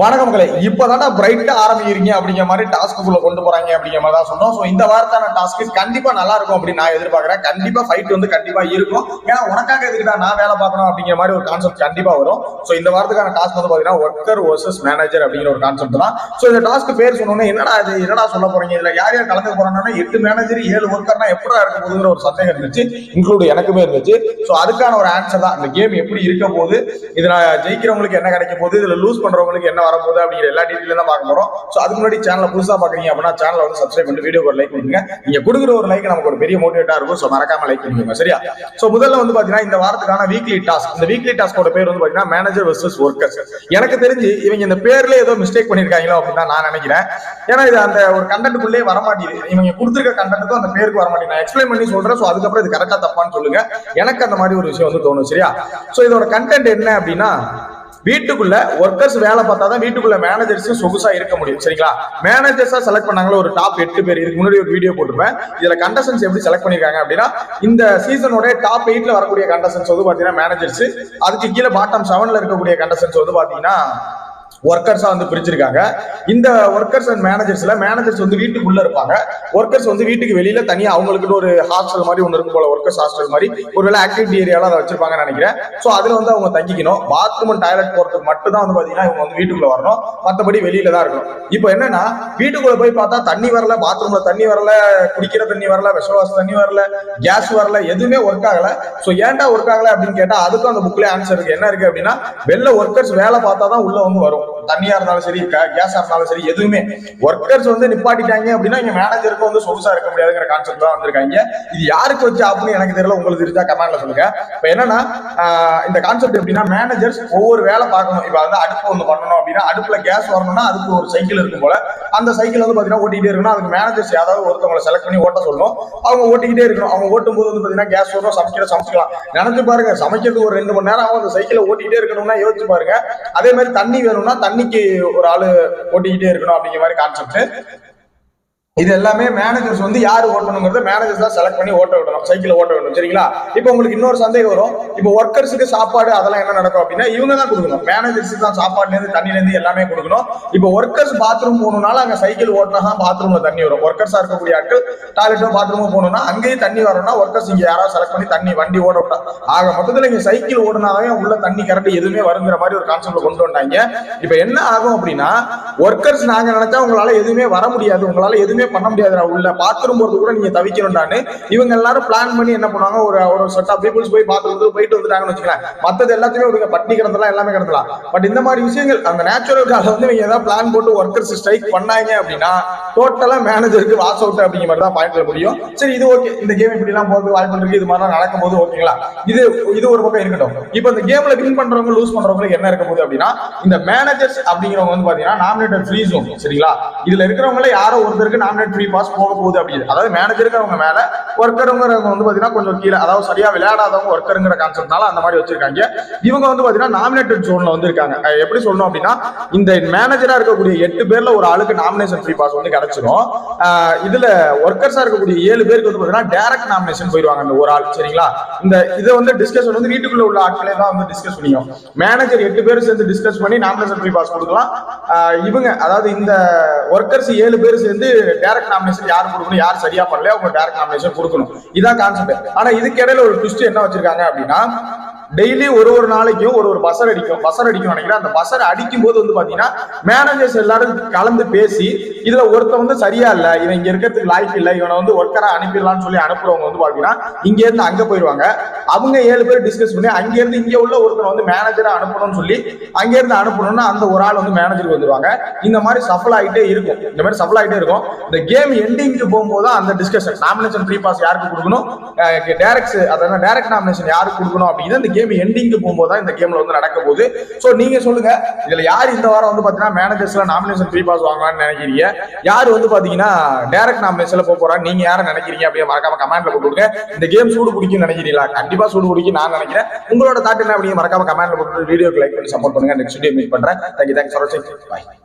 வணக்கம் மகளே பிரைட்டா ஆரம்பிக்கிறீங்க அப்படிங்கிற மாதிரி டாஸ்க்குள்ள கொண்டு போறாங்க அப்படிங்கிற மாதிரி தான் சொன்னோம். ஸோ இந்த வாரத்தான டாஸ்க் கண்டிப்பா நல்லா இருக்கும் அப்படின்னு நான் எதிர்பார்க்குறேன். கண்டிப்பா ஃபைட் வந்து கண்டிப்பா இருக்கும். ஏன்னா உனக்காக எதுக்குடா நான் வேலை பார்க்கணும் அப்படிங்கிற மாதிரி ஒரு கான்செப்ட் கண்டிப்பா வரும். ஸோ இந்த வாரத்துக்கான டாஸ்க் வந்து பாத்தீங்கன்னா ஒர்க்கர் வர்சஸ் மேனேஜர் அப்படிங்கிற ஒரு கான்செப்ட் தான். ஸோ இந்த டாஸ்க் பேர் சொன்னோன்னே என்னடா இது? என்னடா சொல்ல போறீங்க? இதுல யார் யார் கலந்து போறாங்கன்னா எட்டு மேனேஜர் ஏழு ஒர்க்கர்னா எப்படா இருக்க? போகுதுங்கிற ஒரு சந்தேகம் இருந்துச்சு. இன்க்ளூட் எனக்குமே இருந்துச்சு. ஸோ அதுக்கான ஒரு ஆன்சர் தான். இந்த கேம் எப்படி இருக்க போகுது? இதுல ஜெயிக்கிறவங்களுக்கு என்ன கிடைக்க போகுது? இதுல லூஸ் பண்றவங்களுக்கு என்ன வரப்போகுது அப்படிங்கிற எல்லா டீட்டெயிலும் தான் பார்க்க போறோம். ஸோ அதுக்கு முன்னாடி சேனலை புதுசாக பார்க்குறீங்க அப்படின்னா சேனலை வந்து சப்ஸ்கிரைப் பண்ணி வீடியோ ஒரு லைக் பண்ணுங்க நீங்க கொடுக்குற ஒரு லைக் நமக்கு ஒரு பெரிய மோட்டிவேட்டாக இருக்கும். ஸோ மறக்காம லைக் பண்ணிக்கோங்க. சரியா? ஸோ முதல்ல வந்து பார்த்தீங்கன்னா இந்த வாரத்துக்கான வீக்லி டாஸ்க் இந்த வீக்லி டாஸ்கோட பேர் வந்து பார்த்தீங்கன்னா மேனேஜர் வர்சஸ் ஒர்க்கர்ஸ் எனக்கு தெரிஞ்சு இவங்க இந்த பேர்ல ஏதோ மிஸ்டேக் பண்ணியிருக்காங்களோ அப்படின்னு தான் நான் நினைக்கிறேன். ஏன்னா இது அந்த ஒரு கண்டென்ட்டுக்குள்ளே வர மாட்டேங்குது. இவங்க கொடுத்துருக்க கண்டென்ட்டுக்கும் அந்த பேருக்கு வர மாட்டேங்குது. நான் எக்ஸ்பிளைன் பண்ணி சொல்றேன். ஸோ அதுக்கப்புறம் இது கரெக்டாக தப்பான்னு சொல்லுங்க. எனக்கு அந்த மாதிரி ஒரு விஷயம் வந்து தோணும். சரியா? ஸோ இதோட கண்டென்ட் என்ன அப்படின்னா வீட்டுக்குள்ள ஒர்க்கர்ஸ் வேலை பார்த்தா தான் வீட்டுக்குள்ள மேனேஜர்ஸும் சொகுசா இருக்க முடியும். சரிங்களா? மேனேஜர்ஸா செலக்ட் பண்ணாங்களோ? ஒரு டாப் எட்டு பேர். இதுக்கு முன்னாடி ஒரு வீடியோ போட்டிருப்பேன். இதுல கண்டசன்ஸ் எப்படி செலக்ட் பண்ணிருக்காங்க அப்படின்னா இந்த சீசனோட டாப் எயிட்ல வரக்கூடிய கண்டசன்ஸ் வந்து பாத்தீங்கன்னா மேனேஜர்ஸ் அதுக்கு கீழே பாட்டம் செவன்ல இருக்கக்கூடிய கண்டசன்ஸ் வந்து பாத்தீங்கன்னா ஒர்க்கர்ஸா வந்து பிரிச்சிருக்காங்க. இந்த ஒர்க்கர்ஸ் அண்ட் மேனேஜர்ஸ்ல மேனேஜர்ஸ் வந்து வீட்டுக்குள்ள இருப்பாங்க. ஒர்க்கர்ஸ் வந்து வீட்டுக்கு வெளியில தனியா அவங்களுக்குன்னு ஒரு ஹாஸ்டல் மாதிரி ஒன்று இருக்கும் போல ஒர்க்கர்ஸ் ஹாஸ்டல் மாதிரி. ஒருவேளை ஆக்டிவிட்டி ஏரியாவில் அதை வச்சிருப்பாங்கன்னு நினைக்கிறேன். ஸோ அதுல வந்து அவங்க தங்கிக்கணும். பாத்ரூம் அண்ட் டாய்லெட் போறதுக்கு மட்டும் தான் வந்து பாத்தீங்கன்னா இவங்க வந்து வீட்டுக்குள்ள வரணும். மற்றபடி வெளியில தான் இருக்கணும். இப்போ என்னன்னா வீட்டுக்குள்ள போய் பார்த்தா தண்ணி வரல பாத்ரூம்ல தண்ணி வரல குடிக்கிற தண்ணி வரல விஷவாச தண்ணி வரல கேஸ் வரல எதுவுமே ஒர்க் ஆகல. ஸோ ஏன்டா ஒர்க் ஆகல அப்படின்னு கேட்டா அதுக்கும் அந்த புக்ல ஆன்சர் இருக்கு. என்ன இருக்கு அப்படின்னா வெளில ஒர்க்கர்ஸ் வேலை பார்த்தா தான் உள்ள வந்து வரும். தண்ணியா இருந்தாலும் சரி கேஸா இருந்தாலும் சரி எதுவுமே. ஒர்க்கர்ஸ் வந்து நிப்பாட்டிட்டாங்க அப்படின்னா இங்க மேனேஜருக்கு வந்து சொகுசா இருக்க முடியாதுங்கிற கான்செப்ட் தான் வந்திருக்காங்க. இது யாருக்கு வச்சு அப்படின்னு எனக்கு தெரியல உங்களுக்கு தெரிஞ்சா கமெண்ட்ல சொல்லுங்க. இப்போ என்னன்னா இந்த கான்செப்ட் எப்படின்னா மேனேஜர்ஸ் ஒவ்வொரு வேலை பார்க்கணும். இப்போ வந்து அடுப்பு ஒன்று பண்ணணும் அப்படின்னா அடுப்புல கேஸ் வரணும்னா அதுக்கு ஒரு சைக்கிள் இருக்கும் போல. அந்த சைக்கிள் வந்து பாத்தீங்கன்னா ஓட்டிட்டே இருக்கணும். அதுக்கு மேனேஜர்ஸ் யாராவது ஒருத்தவங்களை செலக்ட் பண்ணி ஓட்ட சொல்லணும். அவங்க ஓட்டிக்கிட்டே இருக்கணும். அவங்க ஓட்டும் போது வந்து பாத்தீங்கன்னா கேஸ் வரும் சமைக்கிற சமைச்சிக்கலாம். நினைச்சு பாருங்க சமைக்கிறது ஒரு ரெண்டு மணி நேரம் ஆகும் அந்த சைக்கிளை ஓட்டிக்கிட்டே இருக்கணும்னா யோசிச்சு பாருங்க. அதே மாதிரி தண்ணி வேணும்னா தண்ணிக்கு ஒரு ஆளு ஓட்டிக்கிட்டே இருக்கணும் அப்படிங்கிற மாதிரி கான்செப்ட் இது எல்லாமே மேனேஜர்ஸ் வந்து யார் ஓட்டணுங்கிறத மேனேஜர்ஸ் தான் செலக்ட் பண்ணி ஓட்ட விடணும். சைக்கிள் ஓட்ட விடணும். சரிங்களா? இப்போ உங்களுக்கு இன்னொரு சந்தேகம் வரும். இப்போ ஒர்க்கர்ஸுக்கு சாப்பாடு அதெல்லாம் என்ன நடக்கும் அப்படின்னா இவங்க தான் கொடுக்கணும். மேனேஜர்ஸுக்கு தான் சாப்பாடுலேருந்து தண்ணிலேருந்து எல்லாமே கொடுக்கணும். இப்போ ஒர்க்கர்ஸ் பாத்ரூம் போகணும்னால அங்கே சைக்கிள் ஓட்டினா தான் பாத்ரூம்ல தண்ணி வரும். ஒர்க்கர்ஸாக இருக்கக்கூடிய ஆட்கள் டாய்லெட்டோ பாத்ரூமோ போகணும்னா அங்கேயும் தண்ணி வரணும்னா ஒர்க்கர்ஸ் இங்கே யாராவது செலக்ட் பண்ணி தண்ணி வண்டி ஓட விட்டா. ஆக மொத்தத்தில் இங்கே சைக்கிள் ஓடினாதான் உள்ள தண்ணி கரண்ட் எதுவுமே வருங்கிற மாதிரி ஒரு கான்செப்ட்ல கொண்டு வந்தாங்க. இப்போ என்ன ஆகும் அப்படின்னா ஒர்க்கர்ஸ் நாங்கள் நினைச்சா உங்களால எதுவுமே வர முடியாது. உங்களால எதுவுமே பண்ண முடியாது உள்ள பாத்ரூம் போறது கூட நீங்க தவிக்கணும்டான்னு. இவங்க எல்லாரும் பிளான் பண்ணி என்ன பண்ணுவாங்க? ஒரு ஒரு செட் ஆஃப் பீப்புள்ஸ் போய் பாத்ரூம் போயிட்டு வந்துட்டாங்கன்னு வச்சுக்கலாம் மத்தது எல்லாத்தையுமே விடுங்க பட்டி கிடந்தலாம் எல்லாமே கிடந்தலாம். பட் இந்த மாதிரி விஷயங்கள் அந்த நேச்சுரல் கால வந்து நீங்க ஏதாவது பிளான் போட்டு ஒர்க்கர்ஸ் ஸ்ட்ரைக் பண்ணாங்க அப்படின்னா டோட்டலா மேனேஜருக்கு வாஸ் அவுட் அப்படிங்கிற மாதிரி தான் பாயிண்ட் முடியும். சரி இது ஓகே இந்த கேம் இப்படி எல்லாம் போகிறது வாய்ப்பு இருக்கு. இது மாதிரி நடக்கும் போது ஓகேங்களா இது இது ஒரு பக்கம் இருக்கட்டும். இப்போ இந்த கேம்ல வின் பண்றவங்க லூஸ் பண்றவங்களுக்கு என்ன இருக்க போகுது அப்படின்னா இந்த மேனேஜர்ஸ் அப்படிங்கிறவங்க வந்து பாத்தீங்கன்னா நாமினேட்டட் ஃப்ரீ ஜோன் சரிங்களா? இதுல இருக்கிறவங்கள யாரோ ஒருத்தருக்கு நாமினேட் ஃப்ரீ பாஸ் போக போகுது அப்படின்னு. அதாவது மேனேஜருக்கு அவங்க மேல ஒர்க்கருங்கிறவங்க வந்து பாத்தீங்கன்னா கொஞ்சம் கீழே அதாவது சரியா விளையாடாதவங்க ஒர்க்கருங்கிற கான்செப்ட்னால அந்த மாதிரி வச்சிருக்காங்க. இவங்க வந்து பாத்தீங்கன்னா நாமினேட்டட் ஜோன்ல வந்து இருக்காங்க. எப்படி சொல்லணும் அப்படின்னா இந்த மேனேஜரா இருக்கக்கூடிய எட்டு பேர்ல ஒரு ஆளுக்கு நாமினேஷன் ஃப்ரீ பாஸ் வந்து கிடைச்சிடும் இதுல ஒர்க்கர்ஸா இருக்கக்கூடிய ஏழு பேருக்கு வந்து பாத்தீங்கன்னா டேரக்ட் நாமினேஷன் போயிருவாங்க அந்த ஒரு ஆள் சரிங்களா? இந்த இதை வந்து டிஸ்கஷன் வந்து வீட்டுக்குள்ள உள்ள ஆட்களே தான் வந்து டிஸ்கஸ் பண்ணியும் மேனேஜர் எட்டு பேர் சேர்ந்து டிஸ்கஸ் பண்ணி நாமினேஷன் ஃப்ரீ பாஸ் கொடுக்கலாம். இவங்க அதாவது இந்த ஒர்க்கர்ஸ் ஏழு பேர் சேர்ந்து டேரக்ட் நாமினேஷன் யார் கொடுக்கணும் யார் சரியா பண்ணல அவங்க டேரக்ட் நாமினேஷன் கொடுக்கணும். இதான் கான்செப்ட் ஆனா இதுக்கு இடையில ஒரு ட்விஸ்ட் என்ன வச்சிருக்காங்க அப்படின்னா டெய்லி ஒரு ஒரு நாளைக்கும் ஒரு ஒரு பசர் அடிக்கும் பசர் அடிக்கும் நினைக்கிறேன். அந்த பசர் அடிக்கும் போது வந்து பாத்தீங்கன்னா மேனேஜர்ஸ் எல்லாரும் கலந்து பேசி இதுல ஒருத்தன் வந்து சரியா இல்ல இவன் இங்க இருக்கிறதுக்கு லாய்க்கு இல்ல இவனை வந்து ஒர்க்கரா அனுப்பிடலாம்னு சொல்லி அனுப்புறவங்க வந்து பாத்தீங்கன்னா இங்க இருந்து அங்க போயிருவாங்க. அவங்க ஏழு பேர் டிஸ்கஸ் பண்ணி அங்க இருந்து இங்க உள்ள ஒருத்தர் வந்து மேனேஜரா அனுப்பணும்னு சொல்லி அங்க இருந்து அனுப்பணும்னா அந்த ஒரு ஆள் வந்து மேனேஜருக்கு வந்துருவாங்க. இந்த மாதிரி சஃபல் ஆகிட்டே இருக்கும். இந்த மாதிரி சஃபல் ஆகிட்டே இருக்கும். இந்த கேம் எண்டிங்க்கு போகும்போது அந்த டிஸ்கஷன் நாமினேஷன் ஃப்ரீ பாஸ் யாருக்கு கொடுக்கணும்? டேரக்ட் அதாவது டேரக்ட் நாமினேஷன் யாருக்கு கொடுக்கணும் அப்படிங்கிறது இந்த கேம் எண்டிங்க்கு போகும்போது தான் இந்த கேம்ல வந்து நடக்க போகுது. ஸோ நீங்க சொல்லுங்க இதுல யார் இந்த வாரம் வந்து பாத்தீங்கன்னா மேனேஜர்ஸ்ல நாமினேஷன் ஃப்ரீ பாஸ் வாங்கலாம்னு நினைக்கிறீங்க? யார் வந்து பாத்தீங்கன்னா டேரக்ட் நாமினேஷன்ல போக போறா நீங்க யாரை நினைக்கிறீங்க அப்படியே மறக்காம கமெண்ட்ல போட்டு விடுங்க இந்த கேம் சூடு பிடிக்கும் நினைக்கிறீங்களா? கண்டிப்பா சூடு பிடிக்கும் நான் நினைக்கிறேன். உங்களோட தாட் என்ன அப்படிங்க? மறக்காம கமெண்ட்ல போட்டு வீடியோக்கு லைக் பண்ணி சப்போர்ட் பண்ணுங்க. நெக்ஸ்ட் வீடியோ மீட் பண்றேன். Thank you thanks for